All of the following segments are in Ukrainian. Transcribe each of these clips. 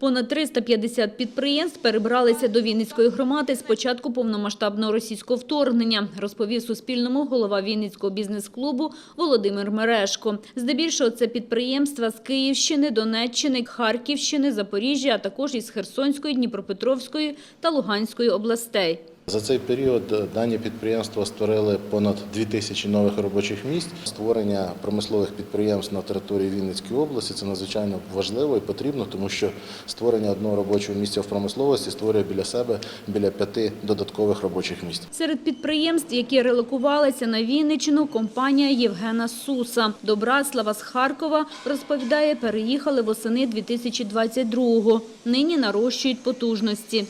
Понад 350 підприємств перебралися до Вінницької громади з початку повномасштабного російського вторгнення, розповів Суспільному голова Вінницького бізнес-клубу Володимир Мерешко. Здебільшого це підприємства з Київщини, Донеччини, Харківщини, Запоріжжя, а також із Херсонської, Дніпропетровської та Луганської областей. За цей період е, дані підприємства створили понад 2 тисячі нових робочих місць. Створення промислових підприємств на території Вінницької області це надзвичайно важливо і потрібно, тому що створення одного робочого місця в промисловості створює біля себе біля п'яти додаткових робочих місць. Серед підприємств, які релокувалися на Вінниччину, компанія Євгена Суса. До Браслава з Харкова, розповідає, переїхали восени 2022-го. Нині нарощують потужності.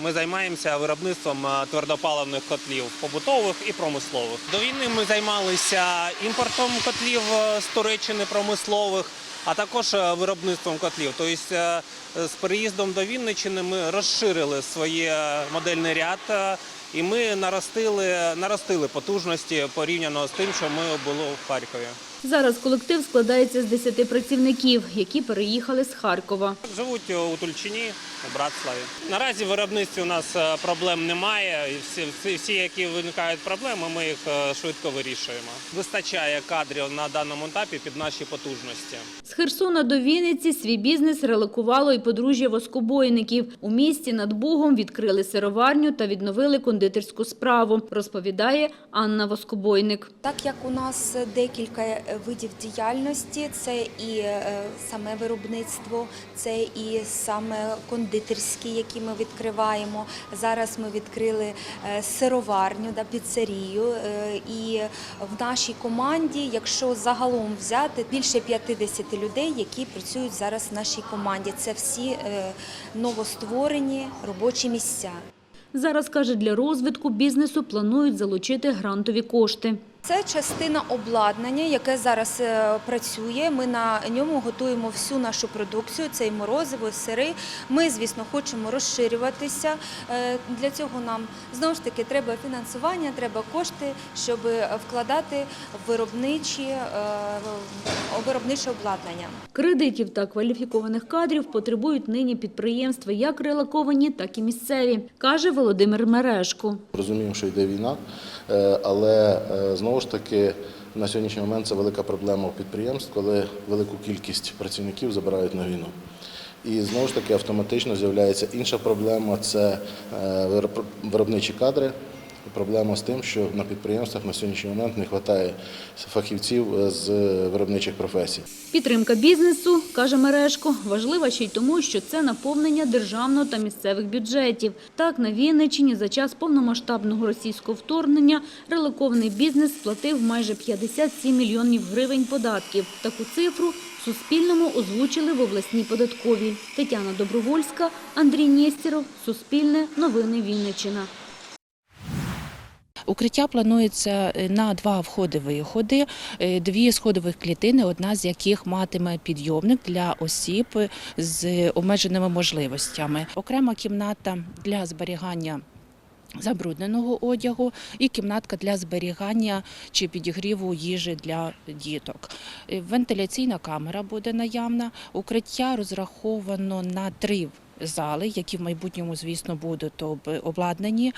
Ми займаємося виробництвом е, твердопаливних котлів побутових і промислових. До війни ми займалися імпортом котлів е, з Туреччини промислових, а також е, виробництвом котлів. Тобто з переїздом до Вінниччини ми розширили своє модельний ряд. І ми наростили, наростили потужності порівняно з тим, що ми були в Харкові. Зараз колектив складається з 10 працівників, які переїхали з Харкова. Живуть у Тульчині, у Братславі. Наразі в виробництві у нас е, проблем немає. Всі, всі, всі, які виникають проблеми, ми їх е, швидко вирішуємо. Вистачає кадрів на даному етапі під наші потужності. З Херсона до Вінниці свій бізнес релокувало і подружжя воскобойників. У місті над Бугом відкрили сироварню та відновили кондитерську справу, розповідає Анна Воскобойник. Так як у нас декілька е, видів діяльності, це і е, саме виробництво, це і саме кондитерські, які ми відкриваємо. Зараз ми відкрили е, сироварню, да, піцерію. е, І в нашій команді, якщо загалом взяти більше 50 людей, які працюють зараз в нашій команді, це всі е, новостворені робочі місця. Зараз, каже, для розвитку бізнесу планують залучити грантові кошти. Це частина обладнання, яке зараз е, працює. Ми на ньому готуємо всю нашу продукцію. Це і морозиво, і сири. Ми, звісно, хочемо розширюватися. Е, Для цього нам знову ж таки треба фінансування, треба кошти, щоб вкладати в виробничі е, виробниче обладнання. Кредитів та кваліфікованих кадрів потребують нині підприємства як релоковані, так і місцеві, каже Володимир Мерешко. Розуміємо, що йде війна, е, але е, знову ж таки на сьогоднішній момент це велика проблема у підприємств, коли велику кількість працівників забирають на війну. І знову ж таки автоматично з'являється інша проблема це е, виробничі кадри. Проблема з тим, що на підприємствах на сьогоднішній момент не вистачає фахівців е, з виробничих професій. Підтримка бізнесу, каже Мерешко, важлива ще й тому, що це наповнення державного та місцевих бюджетів. Так, на Вінниччині за час повномасштабного російського вторгнення релокований бізнес сплатив майже 57 мільйонів гривень податків. Таку цифру Суспільному озвучили в обласній податковій. Тетяна Добровольська, Андрій Нєстєров, Суспільне, Новини Вінниччина. Укриття планується е, на два входи-виходи, е, дві сходових клітини, одна з яких матиме підйомник для осіб з обмеженими можливостями. Окрема кімната для зберігання. Забрудненого одягу і кімнатка для зберігання чи підігріву їжі для діток. Е, Вентиляційна камера буде наявна. Укриття розраховано на три зали, які в майбутньому, звісно, будуть обладнані.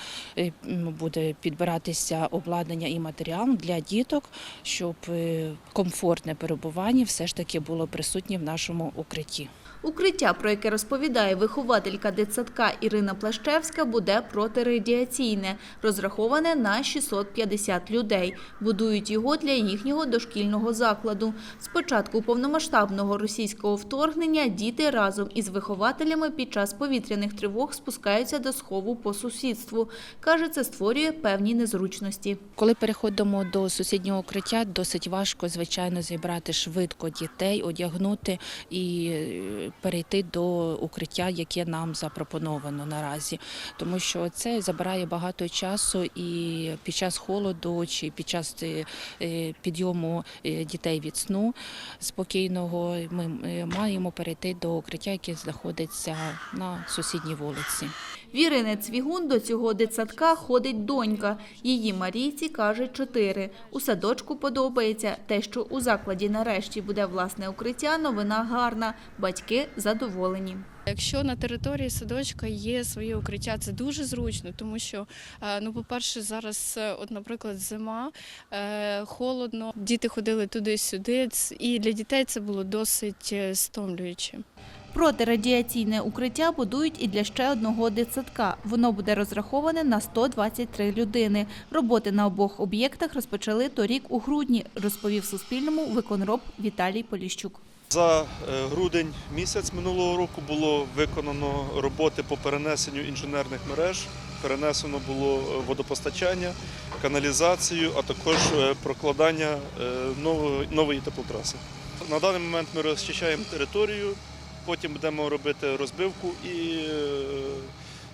Буде підбиратися обладнання і матеріал для діток, щоб е, комфортне перебування все ж таки було присутнє в нашому укритті. Укриття, про яке розповідає вихователька дитсадка Ірина Плащевська, буде протирадіаційне, розраховане на 650 людей. Будують його для їхнього дошкільного закладу. З початку повномасштабного російського вторгнення діти разом із вихователями під час повітряних тривог спускаються до схову по сусідству. Каже, це створює певні незручності. Коли переходимо до сусіднього укриття, досить важко, звичайно, зібрати швидко дітей, одягнути і е, перейти до укриття, яке нам запропоновано наразі, тому що це забирає багато часу, і під час холоду чи під час е, е, підйому е, дітей від сну спокійного ми маємо перейти до укриття, яке знаходиться на сусідній вулиці. В Ірини Цвігун до цього дитсадка ходить донька. Її Марійці, каже, чотири. У садочку подобається. Те, що у закладі нарешті буде власне укриття, новина гарна. Батьки задоволені. Якщо на території садочка є своє укриття, це дуже зручно, тому що, е, ну, по-перше, зараз, е, от, наприклад, зима, е, холодно, діти ходили туди-сюди, і для дітей це було досить стомлююче. Протирадіаційне укриття будують і для ще одного дитсадка. Воно буде розраховане на 123 людини. Роботи на обох об'єктах розпочали торік у грудні, розповів Суспільному виконроб Віталій Поліщук. За е, грудень місяць минулого року було виконано роботи по перенесенню інженерних мереж. Перенесено було е, водопостачання, каналізацію, а також е, прокладання нової, теплотраси. На даний момент ми розчищаємо територію, потім будемо робити розбивку і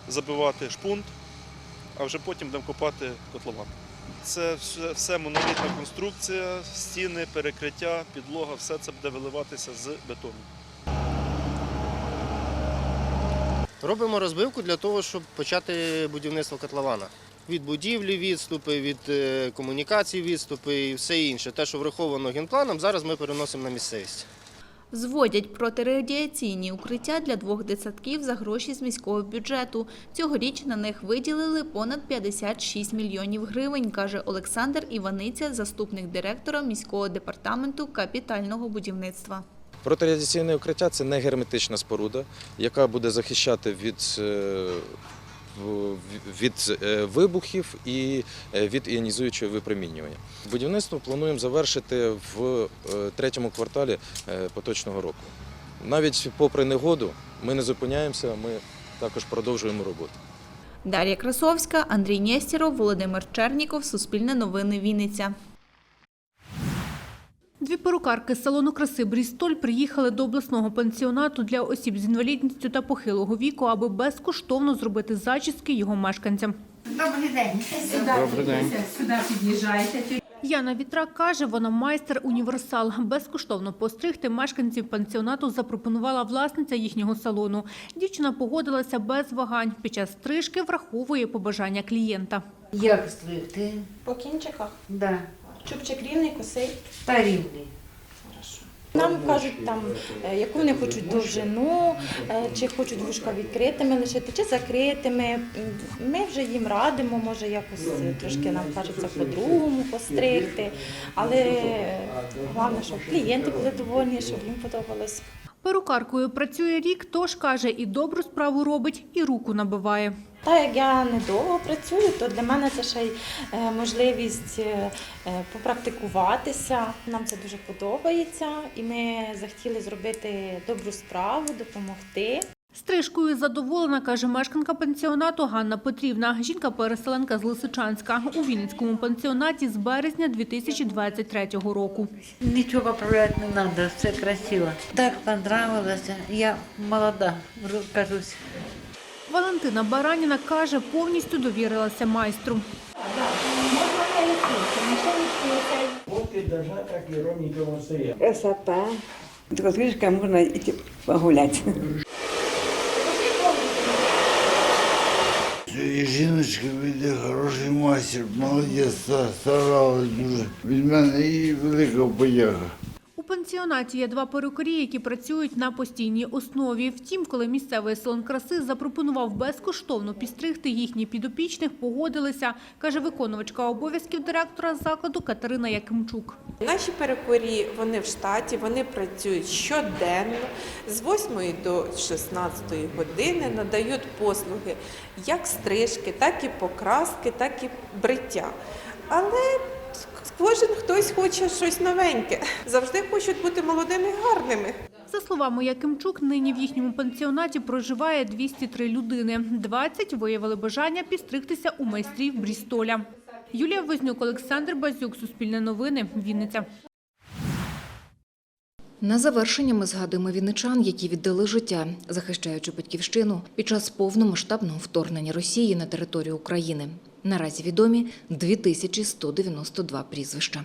забивати шпунт, а вже потім будемо копати котлован. Це все, монолітна конструкція, стіни, перекриття, підлога, все це буде виливатися з бетону. Робимо розбивку для того, щоб почати будівництво котлована. Від будівлі відступи, від е, комунікацій відступи і все інше. Те, що враховано генпланом, зараз ми переносимо на місцевість. Зводять протирадіаційні укриття для двох дитсадків за гроші з міського бюджету. Цьогоріч на них виділили понад 56 мільйонів гривень, каже Олександр Іваниця, заступник директора міського департаменту капітального будівництва. Протирадіаційне укриття це не герметична споруда, яка буде захищати від, е, від е, вибухів і е, від іонізуючого випромінювання. Будівництво плануємо завершити в е, третьому кварталі поточного року. Навіть попри негоду ми не зупиняємося, ми також продовжуємо роботу. Дар'я Красовська, Андрій Нєстєров, Володимир Черніков, Суспільне новини Вінниця. Дві перукарки з салону краси Брістоль приїхали до обласного пансіонату для осіб з інвалідністю та похилого віку, аби безкоштовно зробити зачіски його мешканцям. Добрий день. Добрий день. Сюди під'їжджайте. Яна Вітрак каже, вона майстер універсал. Безкоштовно постригти мешканців пансіонату запропонувала власниця їхнього салону. Дівчина погодилася без вагань. Під час стрижки враховує побажання клієнта. Як стригти? По кінчиках. Да. Чубчик рівний, косий. Та рівний. Нам кажуть, там, е, яку вони хочуть довжину, е, чи хочуть вушка відкритими лишити, чи закритими. Ми вже їм радимо, може якось е, трошки нам кажеться по-другому постригти. Але головне, щоб клієнти були довольні, щоб їм подобалось. Перукаркою працює рік, тож каже, і добру справу робить, і руку набиває. Та як я недовго працюю, то для мене це ще й е, можливість е, е, попрактикуватися. Нам це дуже подобається, і ми захотіли зробити добру справу, допомогти. Стрижкою задоволена, каже мешканка пансіонату Ганна Петрівна. Жінка-переселенка з Лисичанська. У Вінницькому пансіонаті з березня 2023 року. Нічого поправляти не треба, все красиво. Так понравилося. Я молода, кажусь. Валентина Бараніна каже, повністю довірилася майстру. Красота. Трішки можна йти погуляти. І жіночка від хороший майстер, молодець, старалась дуже. Від мене і велика подяка. Пансіонаті є два перукарі, які працюють на постійній основі. Втім, коли місцевий салон краси запропонував безкоштовно підстригти їхніх підопічних, погодилися, каже виконувачка обов'язків директора закладу Катерина Якимчук. Наші перекурі, вони в штаті, вони працюють щоденно з 8 до 16 години, надають послуги як стрижки, так і покраски, так і бриття. Але кожен хтось хоче щось новеньке. Завжди хочуть бути молодими і гарними. За словами Якимчук, нині в їхньому пансіонаті проживає 203 людини. 20 виявили бажання підстригтися у майстрів Брістоля. Юлія Вознюк, Олександр Базюк, Суспільне новини, Вінниця. На завершення ми згадуємо вінничан, які віддали життя, захищаючи батьківщину під час повномасштабного вторгнення Росії на територію України. Наразі відомі 2192 прізвища.